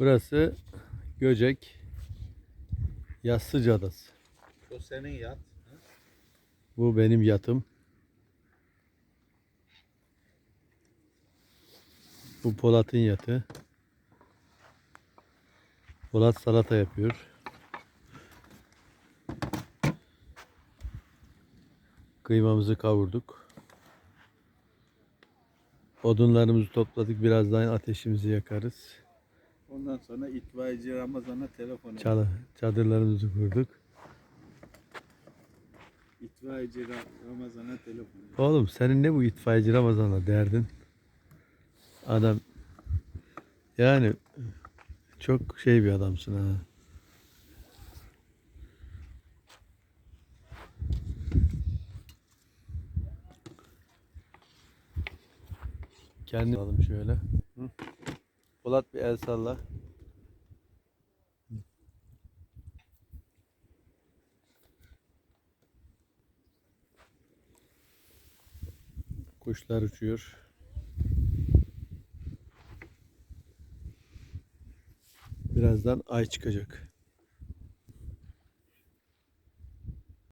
Burası Göcek Yassıca Adası. O senin yat. Bu benim yatım. Bu Polat'ın yatı. Polat salata yapıyor. Kıymamızı kavurduk. Odunlarımızı topladık. Birazdan ateşimizi yakarız. Ondan sonra itfaiyeci Ramazan'a telefon et. Çalı, çadırlarımızı kurduk. İtfaiyeci Ra- Ramazan'a telefon et. Oğlum senin ne bu itfaiyeci Ramazan'la derdin? Adam yani çok şey bir adamsın ha. Kendi alalım şöyle. Hı? Polat bir el salla. Kuşlar uçuyor. Birazdan ay çıkacak.